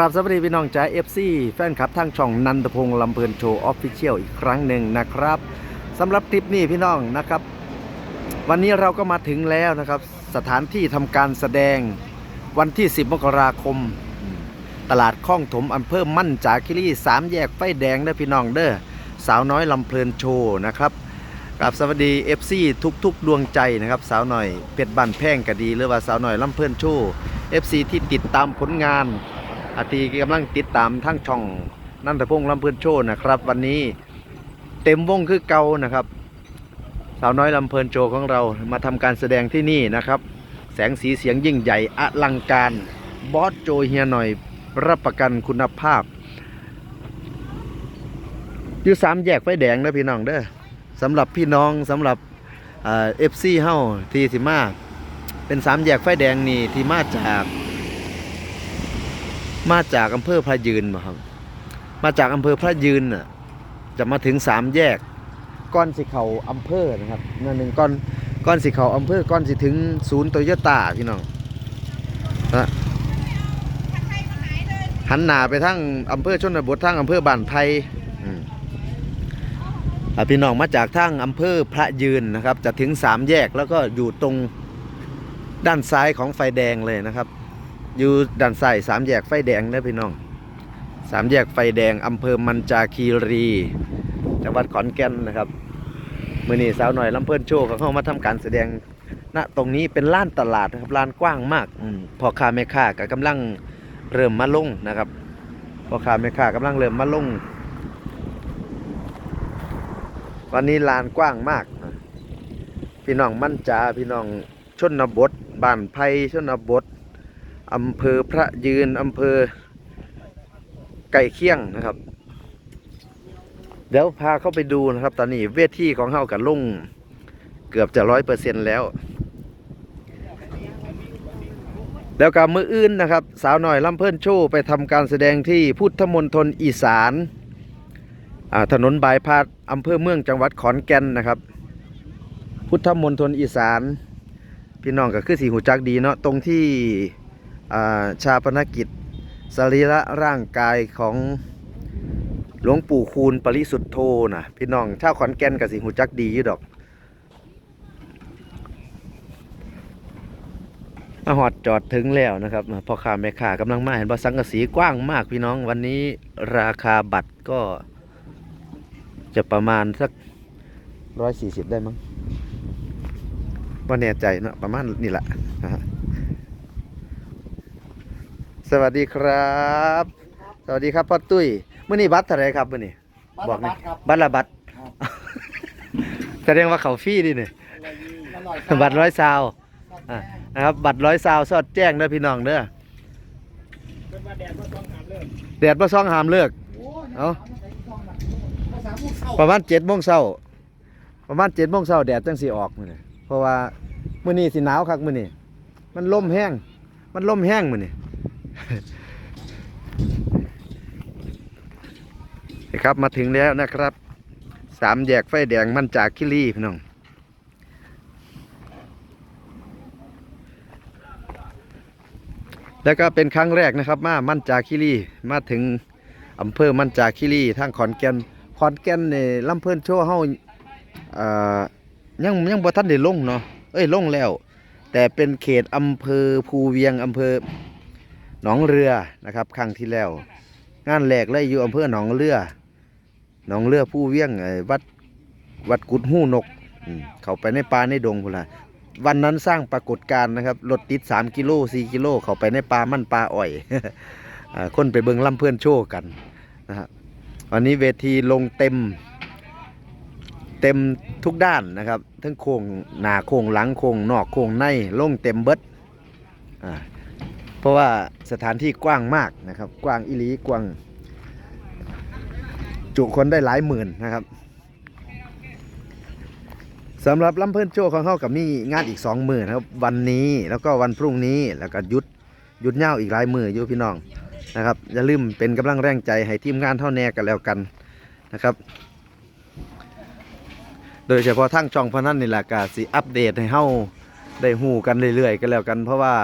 ครับสวัสดีพี่น้องจ้าเอฟซีแฟนคลับทางช่องนันทพงษ์ลำเพลินโชว์ออฟฟิเชียลอีกครั้งหนึ่งนะครับสำหรับคลิปนี้พี่น้องนะครับ วันนี้เราก็มาถึงแล้วนะครับ สถานที่ทำการแสดงวันที่ 10 มกราคม ตลาดคลองถมอำเภอมั่นจาคิรีสามแยกไฟแดงเด้อพี่น้องเด้อสาวน้อยลำเพลินโชว์นะครับกับสวัสดี FC ทุกๆ ดวงใจนะครับ สาวหน่อยเพชรบันแพงก็ดีหรือว่าสาวหน่อยลำเพลินโชว์ FC ที่ติดตามผลงาน อาทีกำลังติดตามทั้งช่องนันทพงษ์ลำเพลินโชว์นะครับ วันนี้เต็มวงคือเก่านะครับ สาวน้อยลำเพลินโชว์ของเรามาทำการแสดงที่นี่นะครับ แสงสีเสียงยิ่งใหญ่อลังการบอสโจเฮียหน่อยรับประกันคุณภาพอยู่สามแยกไฟแดงนะพี่น้องเด้อสำหรับพี่น้องสำหรับเอฟซีเฮาทีสิมาเป็นสามแยกไฟแดงนี่ที่มาจาก มาจากอำเภอพระยืนมาครับ มาจากอำเภอพระยืนน่ะจะมาถึงสามแยกก้อนสิเขาอำเภอนะครับนั่นหนึ่งก้อนก้อนสิเขาอำเภอก้อนสิถึงศูนย์โตโยต้าพี่น้องนะหันหน้าไปทางอำเภอชนบททางอำเภอบ้านไผ่อืมอ่าพี่น้องมาจากทางอำเภอพระยืนนะครับ จะถึงสามแยกแล้วก็อยู่ตรงด้านซ้ายของไฟแดงเลยนะครับ อยู่ด้านซ้ายสามแยกไฟแดงนะพี่น้องสามแยกไฟแดงอำเภอมันจาคีรีจังหวัดขอนแก่นนะครับมื่อนี้สาวหน่อยลำเพิ่นโชว์เขาเข้ามาทำการแสดงณตรงนี้เป็นล้านตลาดนะครับลานกว้างมากอมพ่อค้าแม่ค้าก็กำลังเริ่มมาลงนะครับพอค้าแม่ค้ากำลังเริ่มมาลง วันนี้ลานกว้างมาก พี่น้องมั่นจาพี่น้องชนบทบ้านไผ่ชนบท อำเภอพระยืนอำเภอไก่เคียงนะครับ เดี๋ยวพาเข้าไปดูนะครับ ตอนนี้เวทีของเฮากับลุงเกือบจะร้อยเปอร์เซ็นแล้ว แล้วกับมืออื่นนะครับ สาวหน่อยลำเพิ่นโชว์ไปทำการแสดงที่พุทธมณฑลอีสานถนนบายพาดอำเภอเมืองจังหวัดขอนแก่นนะครับ พุทธมณฑลอีสาน พี่น้องก็คือสีหูจักดีเนาะตรงที่ ชาปนกิจ สรีระร่างกายของหลวงปู่คูณปริสุทธโธนะพี่น้องชาวขอนแก่นกับสีหูจักดีอยู่ดอกมาหอดจอดถึงแล้วนะครับพ่อค้าแม่ค้ากำลังมาเห็นว่าสังกะสีกว้างมากพี่น้องวันนี้ราคาบัตรก็ จะประมาณสักร้อยสี่สิบได้มั้งว่าแน่ใจเนอะประมาณนี่แหละนะฮะ สวัสดีครับ สวัสดีครับพ่อตุ้ยมื่อนี้บัตรเท่าไหรครับมื่อนี้บัตรหละน่บัตรครับบัตรละบัตรครับแสดงว่าเขาฟรีดิเนี่ยมาหน่อยบัตรร้อยซาวอะนะครับ บัตรร้อยซาวสอดแจ้งเด้อพี่น้องเด้อเป็นว่าแดดว่าต้องหามเลิกแดดบ่ซ่องหามเลิกโอ้ยเอ้าภาษาพวกเศร้าประมาณเจ็ดโมงเช้าประมาณเจ็ดโมงเช้าแดดจังสีออกมื้อนี้เพราะว่ามื้อนี้สิหนาวคักมื้อนี้มันลมแห้งมันลมแห้งมื้อนี้ นะครับมาถึงแล้วนะครับ สามแยกไฟแดงมันจากคิรีพี่น้องแล้วก็เป็นครั้งแรกนะครับมามันจากคิรีมาถึงอำเภอมันจากคิรีทางขอนแก่นขอนแก่นในลำเพิ่นโชว์เฮาเอ่อยังยังบ่ทันได้ลงเนาะเอ้ยลงแล้ว แต่เป็นเขตอำเภอภูเวียงอำเภอ หนองเรือนะครับครั้งที่แล้ว งานแรกเลยอยู่อำเภอหนองเรือหนองเรือผู้เวียงวัดวัดกุดหู้นก เขาไปในป่าในดงพุ่นละวันนั้นสร้างปรากฏการณ์นะครับรถติด 3 กิโล4กิโลเขาไปในป่ามันป่าอ้อยอคนไปเบิงล่ำเพื่อนโชว์กันนะฮะวันนี้เวทีลงเต็มเต็มทุกด้านนะครับทั้งโค้งหนาโค้งหลังโค้งนอกโค้งในลงเต็มเบิดอ่า เพราะว่าสถานที่กว้างมากนะครับ กว้างอิลีกว้าง จุคนได้หลายหมื่นนะครับสำหรับลำเพิ่นโชว์ของเขากับมีงานอีกสองหมือนะครับ วันนี้แล้วก็วันพรุ่งนี้แล้วก็หยุดหยุดเน่าอีกหลายมืออยู่พี่น้องนะครับอย่าลืมเป็นกำลังแรงใจให้ทีมงานเท่าแน่กันแล้วกันนะครับ โดยเฉพาะทั้งช่องพนันนี่แหละก็สิอัปเดตให้เฮาได้หูกันเรื่อยๆกันแล้วกัน เพราะว่า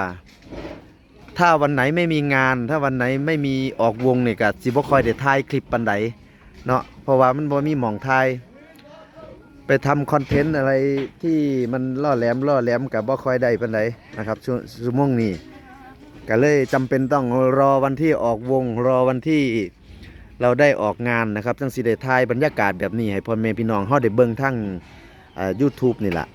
ถ้าวันไหนไม่มีงาน ถ้าวันไหนไม่มีออกวงเนี่ยก็สิบ่ค่อยได้ถ่ายคลิปปานใดเนาะเพราะว่ามันบ่มีหม่องถ่ายไปทำคอนเทนต์อะไรที่มันล่อแหลมล่อแหลมก็บ่ค่อยได้ปานใดนะครับช่วงชั่วโมงนี้ก็เลยจำเป็นต้องรอวันที่ออกวง รอวันที่เราได้ออกงานนะครับจังสิได้ถ่ายบรรยากาศแบบนี้ให้พ่อแม่พี่น้องเฮาได้เบิ่งทั้งเอ่อ YouTube นี่แหละ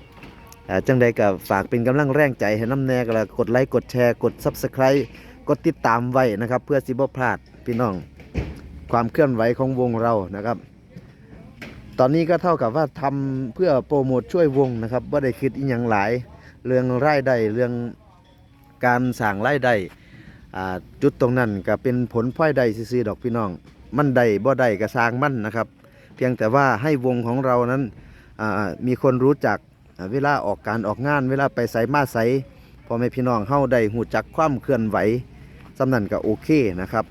จังใดก็ฝากเป็นกำลังแรงใจให้น้ำแน่ก็แล้วกดไลค์กดแชร์กด Subscribe กดติดตามไว้นะครับ เพื่อสิบ่พลาดพี่น้อง ความเคลื่อนไหวของวงเรานะครับ ตอนนี้ก็เท่ากับว่าทำเพื่อโปรโมทช่วยวงนะครับว่าได้คิดอีหยังหลาย เรื่องรายได้เรื่องการสั่งรายได้อ่าจุดตรงนั้นก็เป็นผลพลอยได้ซื่อดอกพี่น้อง มันได้บ่ได้ก็สร้างมั่นนะครับ เพียงแต่ว่าให้วงของเรานั้นมีคนรู้จัก เวลาออกการออกงาน เวลาไปใส่มาใส่พ่อแม่พี่น้องเฮาได้หูจักความเคลื่อนไหวสำนันก็โอเคนะครับ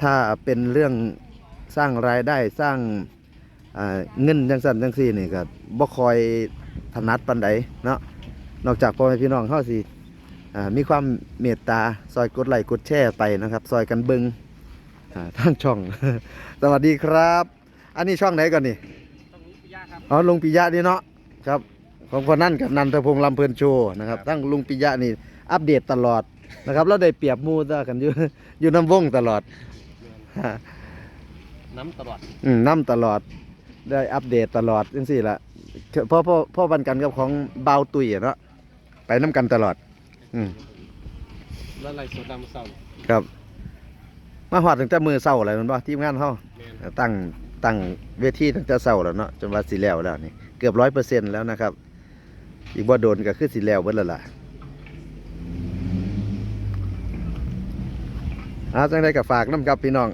ถ้าเป็นเรื่องสร้างรายได้สร้างอ่าเงินจังสันจังซี่นี่ก็บ่คอยถนัดปานใดเนาะนอกจากพ่อแม่พี่น้องเฮาสิอ่ามีความเมตตาซอยกดไลค์กดแชร์ไปนะครับ ซอยกันเบิงอ่าทางช่อง สวัสดีครับ อันนี้ช่องไหนก่อนนี่ต้องรู้ปิยะครับอ๋อลุงปิยะนี่เนาะ ครับของคนนั่นกับนันทพงษ์ลำเพลินโชว์นะครับตั้งลุงปิยะนี่อัปเดตตลอดนะครับแล้วได้เปรียบหมูซะกันอยู่อยู่น้ำวงตลอดน้ำตลอดอืมน้ำตลอด ได้อัปเดตตลอดจังสี่ละพ่อพ่อพ่อบันกันกับของเบาวตุยอะเนาะไปน้ำกันตลอด อืมแล้วไรสดดำเศร้าครับ มาหอดตั้งแต่มือเศร้าอะไรมันบ่ทีมงานเฮาแมนตั้งตั้งเวทีตั้งแต่เช้าแล้วเนาะจนว่าสิแล้วแล้วนี่ เกือบร้อยเปอร์เซ็นต์แล้วนะครับ อีกบ่าโดนก็คือสิแล้วเบิดแล้วล่ะอาจังได้กับฝากน้ำกับพี่น้อง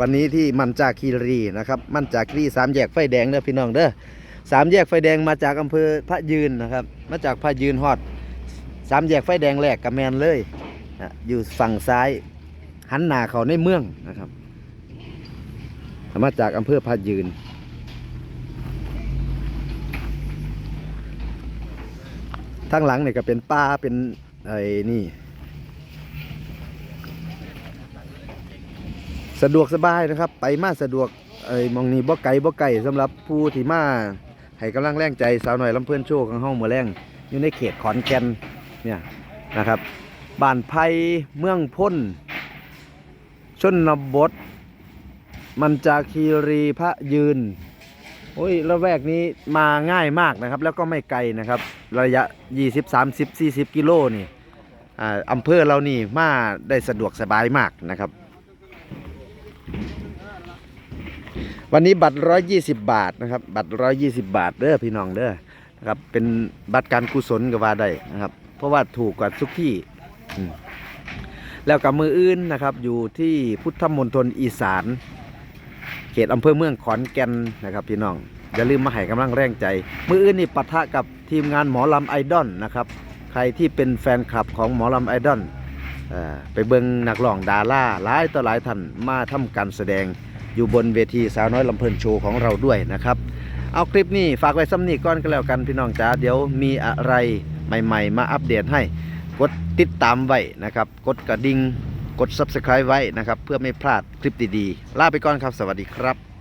วันนี้ที่มันจากคีรีนะครับ มันจากคีรีสามแยกไฟแดงเด้อพี่น้องเด้อสามแยกไฟแดงมาจากอำเภอพระยืนนะครับ มาจากพระยืนฮอดสามแยกไฟแดงแรกกับแมนเลยอะอยู่ฝั่งซ้ายหันหน้าเขาในเมืองนะครับ มาจากอำเภอพายืน ทั้งหลังเนี่ยก็เป็นป่าเป็นไอ้นี่ สะดวกสบายนะครับ ไปมาสะดวกไอ้มองนี้บ่ไก่บ่ไก่สำหรับผู้ที่มาให้กำลังแรงใจสาวหน่อยลำเพื่อนโชว์ของห้องมือแรงอยู่ในเขตขอนแก่นเนี่ยนะครับบ้านไผ่เมืองพ้น ชนบท มันจาคีรีพระยืน โอ้ยระแวกนี้มาง่ายมากนะครับ แล้วก็ไม่ไกลนะครับ ระยะ 20 30 40 กิโลนี่อ่าอำเภอเรานี่มาได้สะดวกสบายมากนะครับ วันนี้บัตร 120 บาทนะครับ บัตร 120 บาทเด้อพี่น้องเด้อนะครับเป็นบัตรการกุศลก็ว่าได้นะครับ เพราะว่าถูกกว่าทุกที่แล้วกับมืออื่นนะครับ อยู่ที่พุทธมณฑลอีสาน เขตอำเภอเมืองขอนแก่นนะครับพี่น้องอย่าลืมมาให้กำลังแรงใจ มืออื่นนี่ปะทะกับทีมงานหมอลำไอดอลนะครับใครที่เป็นแฟนคลับของหมอลำไอดอลไปเบิงนักร้องดาราหลายต่อหลายท่านมาทำการแสดงอยู่บนเวทีสาวน้อยลำเพลินโชว์ของเราด้วยนะครับ เอาคลิปนี้ฝากไว้ซ้ำนี้ก่อนก็แล้วกันพี่น้องจ๋าเดี๋ยวมีอะไรใหม่ ๆ มาอัปเดตให้ กดติดตามไว้นะครับ กดกระดิ่ง กด subscribe ไว้นะครับ เพื่อไม่พลาดคลิปดีๆ ลาไปก่อนครับ สวัสดีครับ